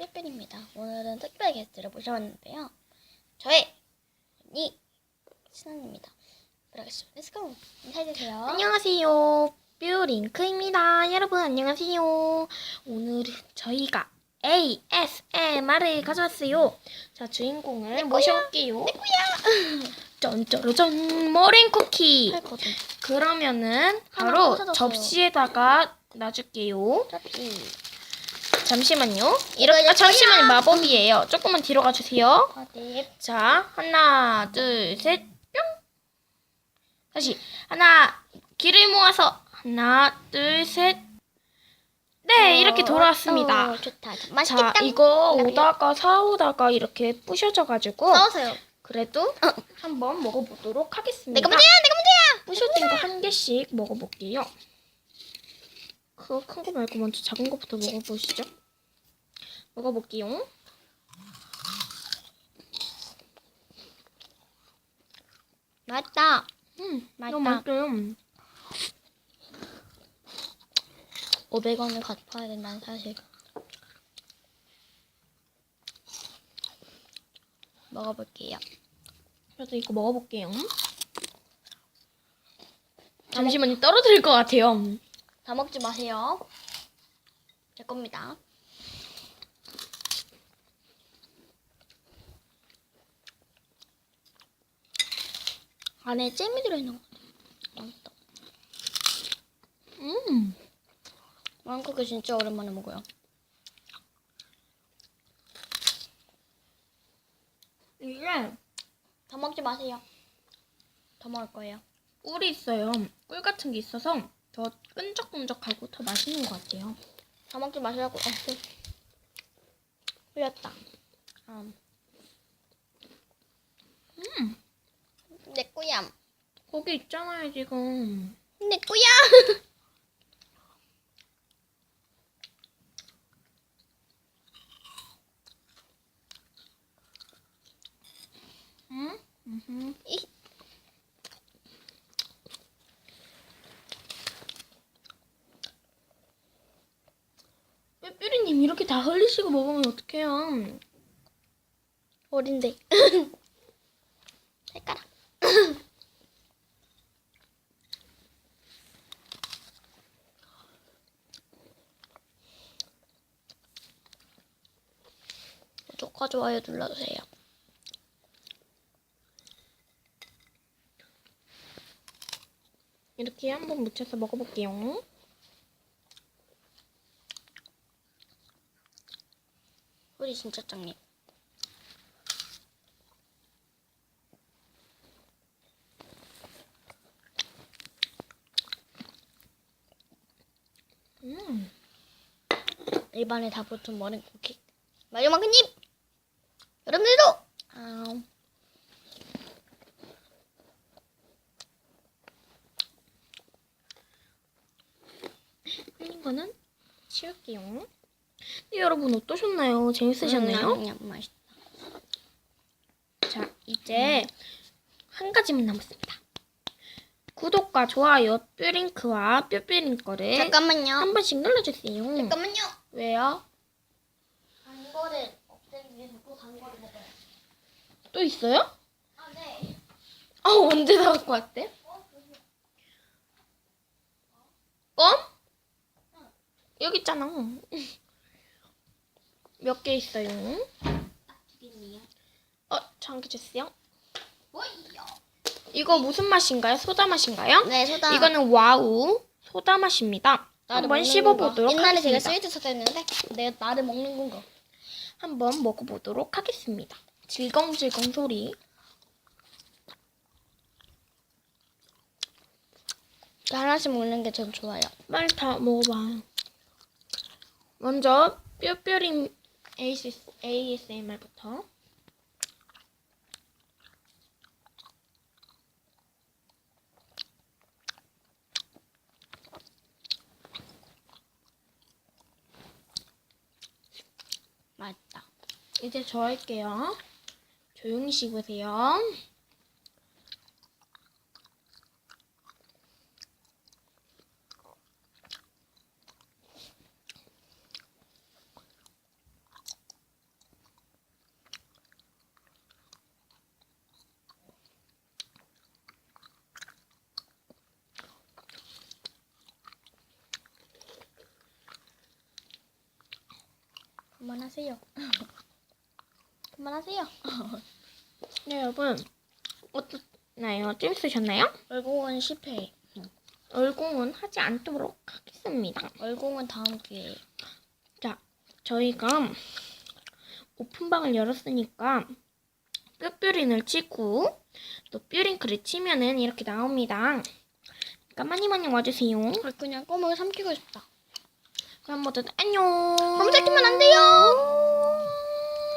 삐삐입니다. 오늘은 특별 게스트를 모셔왔는데요. 저의 언니 신언입니다. 들어가시죠. 렛츠고! 인사해주세요. 안녕하세요. 뷰링크입니다. 여러분 안녕하세요. 오늘은 저희가 ASMR을 가져왔어요. 자 주인공을 모셔올게요. 짠짜라짠 머랭 쿠키. 할거든. 그러면은 바로. 접시에다가 놔줄게요. 짭지. 잠시만요. 이렇게 아, 잠시만 거야. 마법이에요. 조금만 뒤로 가주세요. 어디? 자, 하나, 둘, 셋, 뿅. 다시 하나, 길을 모아서 하나, 둘, 셋. 네, 이렇게 돌아왔습니다. 어, 좋다. 맛있겠다. 자, 이거 네. 오다가 사오다가 이렇게 부셔져가지고 싸우세요. 그래도 한번 먹어보도록 하겠습니다. 내가 문제야! 내가 문제야! 부셔진 거 한 개씩 먹어볼게요. 그거 큰 거 말고 먼저 작은 거부터 먹어보시죠. 먹어볼게요. 맛있다. 음, 맛있다. 너무 맛있어요. 500원을 갚아야 된다는 사실. 먹어볼게요. 그래서 이거 먹어볼게요. 잠시만요. 떨어뜨릴 것 같아요. 다 먹지 마세요. 제 겁니다. 안에 잼이 들어있는 것 같아요. 맛있다. 음. 왕국이 진짜 오랜만에 먹어요. 이게 다 먹지 마세요. 더 먹을 거예요. 꿀이 있어요. 꿀 같은 게 있어서 더 끈적끈적하고 더 맛있는 것 같아요. 다 먹지 마시라고. 어, 그- 흘렸다. 음. 음. 내 거야. 거기 있잖아요, 지금. 내 거야. 음? 음. 이- 뾰뾰리님 이렇게 다 흘리시고 먹으면 어떡해요? 어린데. 색깔아. 구독과 좋아요 눌러주세요. 이렇게 한번 묻혀서 먹어볼게요. 소리 진짜 짱님. 음. 입안에 다 붙은 머랭 쿠키. 마지막님 여러분들도 아, 흘린 거는 치울게요. 네, 여러분 어떠셨나요? 재밌으셨나요? 음, 음, 맛있다. 자, 이제 한 가지만 남았습니다. 구독과 좋아요, 뾰링크와 뾰뾰링 거를 잠깐만요. 한 번씩 눌러주세요. 잠깐만요. 왜요? 단 거를 없애기 위해서 또 단 거를 먹어요. 또 있어요? 아 네. 아, 언제 다 갖고 왔대? 껌? 여기 있잖아. 몇 개 있어요? 비밀이요. 어, 저한개 주세요. 뭐요? 이거 무슨 맛인가요? 소다 맛인가요? 네 소다. 이거는 와우 소다 맛입니다. 나를 한번 먹는 씹어보도록 건가? 옛날에 하겠습니다. 제가 스위트 샀었는데 내가 나를 먹는 건가? 한번 먹어보도록 하겠습니다. 질겅질겅 소리. 하나씩 먹는 게 전 좋아요. 빨리 다 먹어봐. 먼저 뼈뼈림 ASMR부터. 이제 저 할게요. 조용히 씹으세요. 그만하세요. 그만하세요. 네, 여러분. 어떠나요? 재밌으셨나요? 얼공은 실패. 얼공은 하지 않도록 하겠습니다. 얼공은 다음 기회에. 자, 저희가 오픈방을 열었으니까 뼈뷰린을 치고 또 뷰링크를 치면은 이렇게 나옵니다. 그러니까 많이 많이 와주세요. 아, 그냥 껌을 삼키고 싶다. 그럼 모두 안녕. 껌 삼키면 안 돼요.